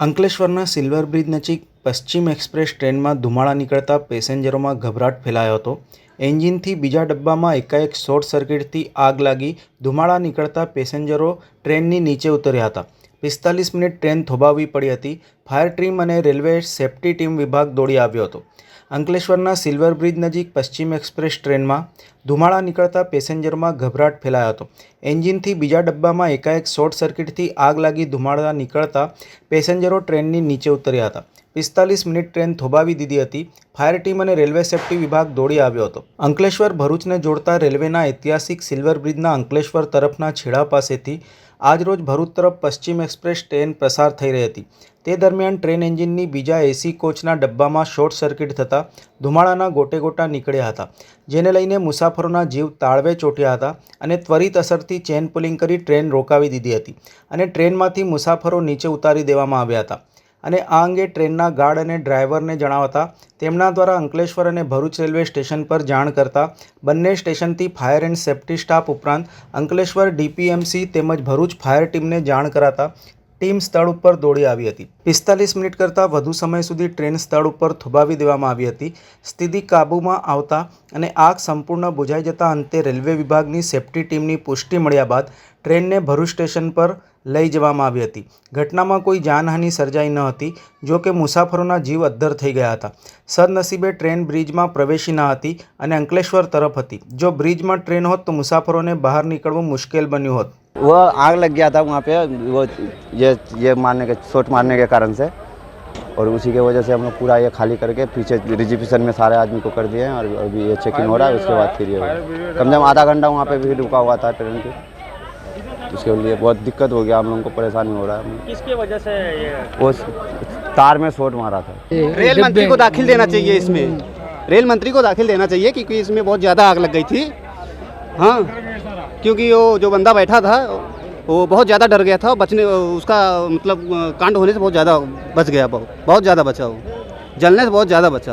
અંકલેશ્વરના silver bridge નજીક પશ્ચિમ એક્સપ્રેસ ટ્રેનમાં ધુમાડા નીકળતા પેસેન્જરોમાં ગભરાટ ફેલાયો હતો. એન્જિનથી બીજા ડબ્બામાં એકાએક શોર્ટ સર્કિટથી આગ લાગી ધુમાડા નીકળતા પેસેન્જરો ટ્રેનની નીચે ઉતર્યા હતા. પિસ્તાલીસ મિનિટ ટ્રેન થોભાવવી પડી હતી. ફાયર ટીમ અને રેલવે સેફ્ટી ટીમ વિભાગ દોડી આવ્યો હતો. અંકલેશ્વરના સિલ્વર બ્રિજ નજીક પશ્ચિમ એક્સપ્રેસ ટ્રેનમાં ધુમાડા નીકળતા પેસેન્જરોમાં ગભરાટ ફેલાયો હતો. એન્જિનથી બીજા ડબ્બામાં એકાએક શોર્ટ સર્કિટથી આગ લાગી ધુમાડા નીકળતા પેસેન્જરો ટ્રેનની નીચે ઉતર્યા હતા. પિસ્તાલીસ મિનિટ ટ્રેન થોભાવી દીધી હતી. ફાયર ટીમ અને રેલવે સેફ્ટી વિભાગ દોડી આવ્યો હતો. અંકલેશ્વર ભરૂચને જોડતા રેલવેના ઐતિહાસિક સિલ્વર બ્રિજના અંકલેશ્વર તરફના છેડા પાસેથી આજરોજ ભરૂચ તરફ પશ્ચિમ એક્સપ્રેસ ટ્રેન પસાર થઈ રહી હતી. તે દરમિયાન ટ્રેન એન્જિનની બીજા એસી કોચના ડબ્બામાં શોર્ટ સર્કિટ થતાં ધુમાડાના ગોટે ગોટા નીકળ્યા હતા, જેને લઈને મુસાફરોના જીવ તાળવે ચોંટ્યા હતા અને ત્વરિત અસરથી ચેન પુલિંગ કરી ટ્રેન રોકાવી દીધી હતી અને ટ્રેનમાંથી મુસાફરો નીચે ઉતારી દેવામાં આવ્યા હતા. અને આ અંગે ટ્રેનના ગાર્ડ અને ડ્રાઈવરને જણાવતા, તેમના દ્વારા અંકલેશ્વર અને ભરૂચ રેલવે સ્ટેશન પર જાણ કરતા બંને સ્ટેશનથી ફાયર એન્ડ સેફટી સ્ટાફ ઉપરાંત અંકલેશ્વર ડીપીએમસી તેમજ ભરૂચ ફાયર ટીમને જાણ કરાતા ટીમ સ્થળ ઉપર દોડી આવી હતી. પિસ્તાલીસ મિનિટ કરતાં વધુ સમય સુધી ટ્રેન સ્થળ ઉપર થોભાવી દેવામાં આવી હતી. સ્થિતિ કાબૂમાં આવતા અને આગ સંપૂર્ણ બુઝાઈ જતાં અંતે રેલવે વિભાગની સેફ્ટી ટીમની પુષ્ટિ મળ્યા બાદ ટ્રેનને ભરૂચ સ્ટેશન પર લઈ જવામાં આવી હતી. ઘટનામાં કોઈ જાનહાનિ સર્જાઈ ન હતી, જો કે મુસાફરોના જીવ અદ્ધર થઈ ગયા હતા. સદનસીબે ટ્રેન બ્રિજમાં પ્રવેશી ન હતી અને અંકલેશ્વર તરફ હતી. જો બ્રિજમાં ટ્રેન હોત તો મુસાફરોને બહાર નીકળવું મુશ્કેલ બન્યું હોત. वो आग लग गया था वहाँ पे वो ये ये मारने के शॉट मारने के कारण से। और उसी के वजह से हम लोग पूरा ये खाली करके पीछे रिजर्वेशन में सारे आदमी को कर दिए हैं और अभी ये चेकिंग हो रहा है उसके बाद फिर ये कम से कम आधा घंटा वहाँ पे भी रुका हुआ था ट्रेन के। उसके लिए बहुत दिक्कत हो गया हम लोगों को परेशानी हो रहा है। किसकी वजह से ये? वो तार में शॉट मारा था। रेल मंत्री को दाखिल देना चाहिए इसमें। रेल मंत्री को दाखिल देना चाहिए क्योंकि इसमें बहुत ज़्यादा आग लग गई थी। हाँ। क्योंकि वो जो बंदा बैठा था वो बहुत ज़्यादा डर गया था बचने उसका मतलब कांड होने से बहुत ज़्यादा बच गया बहुत बहुत ज़्यादा बचा वो जलने से बहुत ज़्यादा बचा